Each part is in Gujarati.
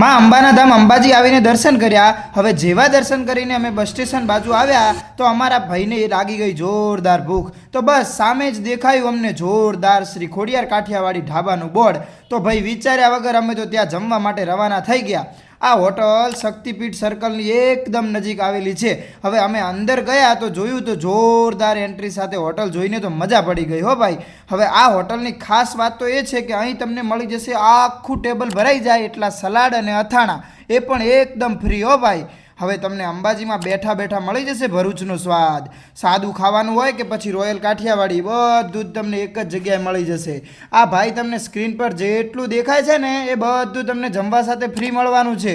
માં અંબાના ધામ અંબાજી આવીને દર્શન કર્યા. હવે જેવા દર્શન કરીને અમે બસ સ્ટેશન બાજુ આવ્યા, તો અમારા ભાઈને લાગી ગઈ જોરદાર ભૂખ. તો બસ સામે જ દેખાયું અમને જોરદાર શ્રી ખોડિયાર કાઠિયાવાડી ઢાબાનું બોર્ડ. તો ભાઈ વિચાર્યા વગર અમે તો ત્યાં જમવા માટે રવાના થઈ ગયા. આ હોટલ શક્તિપીઠ સર્કલની એકદમ નજીક આવેલી છે. હવે અમે અંદર ગયા તો જોયું તો જોરદાર એન્ટ્રી સાથે હોટલ જોઈને તો મજા પડી ગઈ હો ભાઈ. હવે આ હોટલની ખાસ વાત તો એ છે કે અહીં તમને મળી જશે આખું ટેબલ ભરાઈ જાય એટલા સલાડ અને અથાણા. એ પણ એકદમ ફ્રી હો ભાઈ. હવે તમને અંબાજીમાં બેઠા બેઠા મળી જશે ભરૂચનો સ્વાદ. સાદું ખાવાનું હોય કે પછી રોયલ કાઠિયાવાડી, બધું જ તમને એક જ જગ્યાએ મળી જશે. આ ભાઈ તમને સ્ક્રીન પર જેટલું દેખાય છે ને, એ બધું તમને જમવા સાથે ફ્રી મળવાનું છે.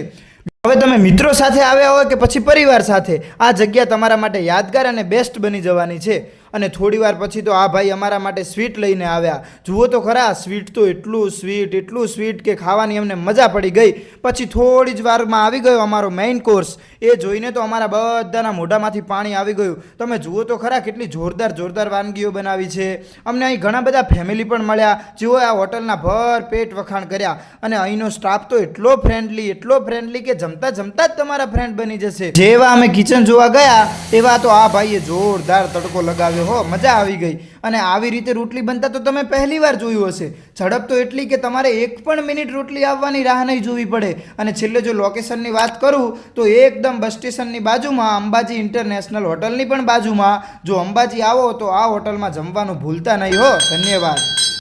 હવે તમે મિત્રો સાથે આવ્યા હોય કે પછી પરિવાર સાથે, આ જગ્યા તમારા માટે યાદગાર અને બેસ્ટ બની જવાની છે. અને થોડીવાર પછી તો આ ભાઈ અમારા માટે સ્વીટ લઈને આવ્યા. જુઓ તો ખરા, સ્વીટ તો એટલું સ્વીટ એટલું સ્વીટ કે ખાવાની અમને મજા પડી ગઈ. પછી થોડી જ વારમાં આવી ગયો અમારો મેઇન કોર્સ એ જોઈને તો અમારા બધાના મોઢામાંથી પાણી આવી ગયું. તમે જુઓ તો ખરા, કેટલી જોરદાર જોરદાર વાનગીઓ બનાવી છે. અમને અહીં ઘણા બધા ફેમિલી પણ મળ્યા. જેઓ આ હોટલના ભર પેટ વખાણ કર્યા. અને અહીંનો સ્ટાફ તો એટલો ફ્રેન્ડલી એટલો ફ્રેન્ડલી કે જમતા જમતા જ તમારા ફ્રેન્ડ બની જશે. જેવા અમે કિચન જોવા ગયા એવા તો આ ભાઈએ જોરદાર તડકો લગાવ્યો હો, મજા આવી ગઈ. અને આવી રીતે રોટલી બનતા તો તમે પહેલી વાર જોયું હશે. ઝડપ તો એટલી કે તમારે એક પણ મિનિટ રોટલી આવવાની રાહ નહીં જોવી પડે. અને છેલ્લે જો લોકેશનની વાત કરું, તો એકદમ બસ સ્ટેશનની બાજુમાં, અંબાજી ઇન્ટરનેશનલ હોટલની પણ બાજુમાં. જો અંબાજી આવો, તો આ હોટલમાં જમવાનું ભૂલતા નહીં હો. ધન્યવાદ.